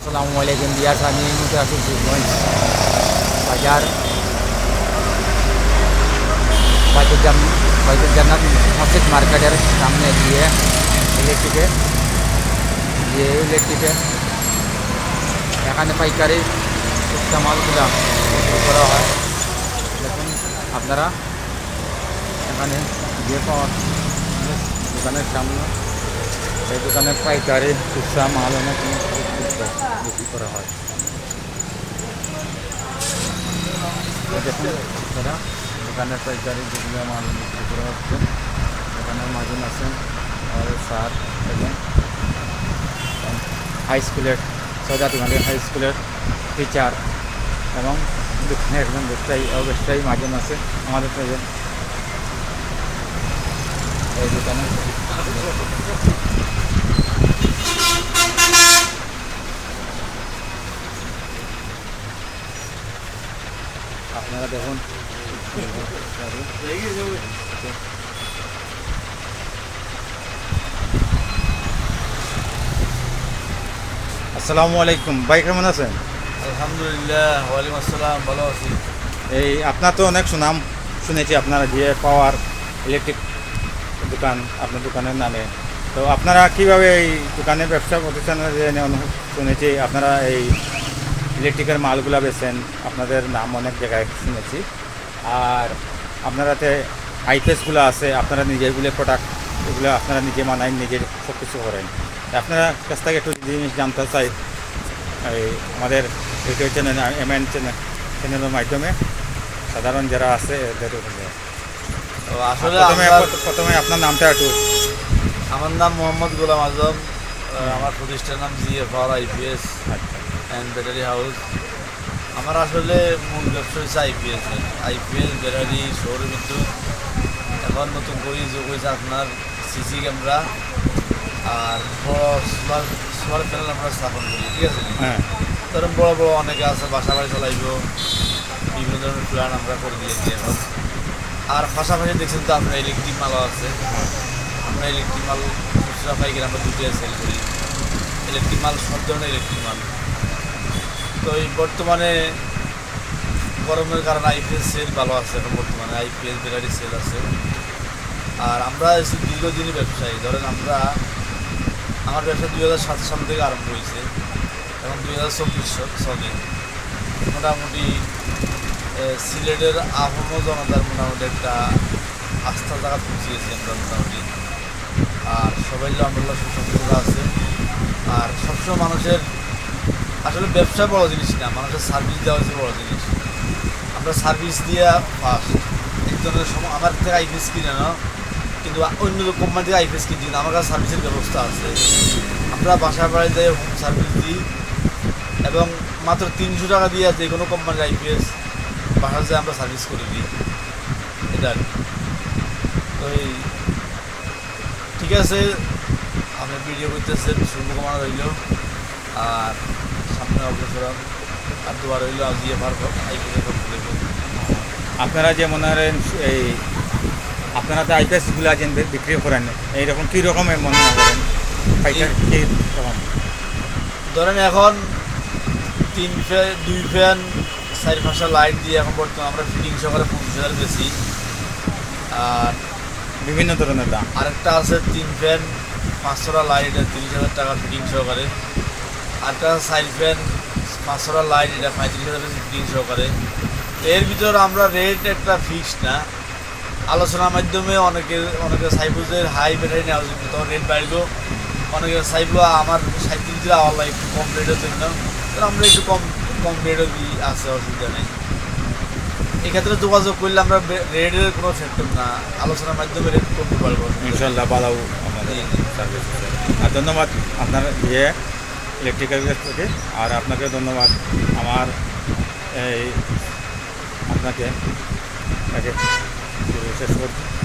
আসসালামু আলাইকুম বিয়ার্স আমি এই মুহূর্তে আছি শিবগঞ্জ বাজার। বাইতুল জাম মসজিদ মার্কেটের সামনে গিয়ে ইলেকট্রিকে যে ইলেকট্রিকে এখানে পাইকারি টুকটা মালগুলা করা হয়। দেখুন, আপনারা এখানে যে পাওয়া দোকানের সামনে, এই দোকানের পাইকারি খুচরা মাল অনেক বিক্রি করা হয় দেখুন আপনারা দোকানের পাইকারি যেগুলো মাল বিক্রি করা হচ্ছে দোকানের মাঝুন আছেন আর স্যার এবং হাই স্কুলের সৌদাত গান্ধী হাই স্কুলের টিচার এবং দোকানে একজন ব্যবসায়ী ব্যবসায়ী মাঝুন আছে আমাদের এই- এই দোকানে আপনারা দেখুন। আসসালামু আলাইকুম। ভাই কেমন আছেন? আলহামদুলিল্লাহ ওয়ালাইকুম আসসালাম ভালো আছি। এই আপনার তো অনেক সুনাম শুনেছি আপনারা যে পাওয়ার ইলেকট্রিক দোকান আপনার দোকানের নামে। তো আপনারা কীভাবে এই দোকানের ব্যবসা প্রতিষ্ঠানের যে শুনেছি আপনারা এই ইলেকট্রিকের মালগুলা বেছেন আপনাদের নাম অনেক জায়গায় শুনেছি। আর আপনারাতে আইপিএসগুলো আছে আপনারা নিজেগুলো প্রোডাক্ট এগুলো আপনারা নিজে মানায় নিজের সব কিছু করেন আপনারা কাছ থেকে একটু জিনিস জানতে চাই এই আমাদের YouTube channel M N channel চ্যানেলের মাধ্যমে সাধারণ যারা আছে এদের তো আসলে প্রথমে প্রথমে আপনার নামটা একটু। আমার নাম মোহাম্মদ গোলাম আজম আমার প্রতিষ্ঠানের নাম জি এফ আর আইপিএস আচ্ছা। অ্যান্ড ব্যাটারি হাউস আমার আসলে মূল ব্যবসা হচ্ছে আইপিএস আইপিএস ব্যাটারি সৌর বিদ্যুৎ এখন নতুন করে যোগ হয়েছে আপনার সিসি ক্যামেরা আর সোলার সোলার প্যানেল আমরা স্থাপন করি ঠিক আছে? হ্যাঁ। ধরুন বড় বড় অনেকে আছে বাসা বাড়ি চালাইব বিভিন্ন ধরনের প্ল্যান আমরা করে দিয়েছি এখন। আর পাশাপাশি দেখছেন তো আপনার ইলেকট্রিক মালও আছে। আমরা ইলেকট্রিক মাল খুচরা পাইকারি আমরা দুটো সেল করি। ইলেকট্রিক মাল সব ধরনের ইলেকট্রিক মাল। তো এই বর্তমানে গরমের কারণে আইপিএস সেল ভালো আছে এখন বর্তমানে। আইপিএস ব্যাটারি সেল আছে। আর আমরা এসে দীর্ঘদিনই ব্যবসায়ী। ধরেন আমরা, আমার ব্যবসা দুই হাজার সাত সাল থেকে আরম্ভ হয়েছে এখন দুই হাজার চব্বিশ চলে মোটামুটি সিলেটের আহম জনতার মোটামুটি একটা আস্থা জায়গা পৌঁছিয়েছি আমরা মোটামুটি। আর সবাই আলহামদুলিল্লাহ সুসংস্থতা আছে। আর সবসময় মানুষের আসলে ব্যবসা বড় জিনিস না, মানুষের সার্ভিস দেওয়া হচ্ছে বড় জিনিস। আমরা সার্ভিস দিয়ে ফার্স্ট একজনের সময় আমার থেকে আইপিএস কিনে না কিন্তু অন্য কোম্পানি থেকে আইপিএস কিনছি কিন্তু আমার কাছে সার্ভিসের ব্যবস্থা আছে। আমরা বাসা বাড়ি যাই হোম সার্ভিস দিই, এবং মাত্র তিনশো টাকা দিয়ে যে কোনো কোম্পানির আইপিএস বাসা যায় আমরা সার্ভিস করে দিই। এটা। তো এই, ঠিক আছে আপনি ভিডিও করতেছেন শুভকামনা রইল। আর অগ্রসর। আর রইল আপনারা যে মনে করেন এই আপনারা তো আইপিএসগুলো আছেন বিক্রি করেন এইরকম কী রকমের মনে করেন? পাইকারি কী রকম? ধরেন এখন তিন ফ্যান দুই ফ্যান চারি পাঁচটা লাইট দিয়ে এখন বর্তমানে আমরা ফিটিং সহকারে পঁচিশ হাজার বেশি। আর বিভিন্ন ধরনের দাম। আরেকটা আছে তিন ফ্যান পাঁচশোটা লাইট তিরিশ হাজার টাকা ফিটিং সহকারে। আছে চার ফ্যান পাঁচশোটা লাইট এটা পঁয়ত্রিশ হাজার ফিটিং সহকারে এর ভিতর আমরা রেট একটা ফিক্সড না। আলোচনার মাধ্যমে অনেকে অনেকে সাইবুজের হাই ব্যাটারি নেওয়া জন্য তখন রেট বাড়লো। অনেকে সাইবুলো আমার সাইকেল দিলে আল্লাহ একটু কম রেটের জন্য। তো আমরা একটু কম কম রেটও দিই আছে অসুবিধা নেই। এক্ষেত্রে যোগাযোগ করলে আমরা রেটের কোনো ফ্যাক্টর না। আলোচনার মাধ্যমে রেট করতে পারব। ইনশাল্লাহ ভালো আমাদের। আর ধন্যবাদ আপনার ইয়ে। ইলেকট্রিক্যাল থেকে আর আপনাকে ধন্যবাদ আমার এই আপনাকে তাকে শেষ করছি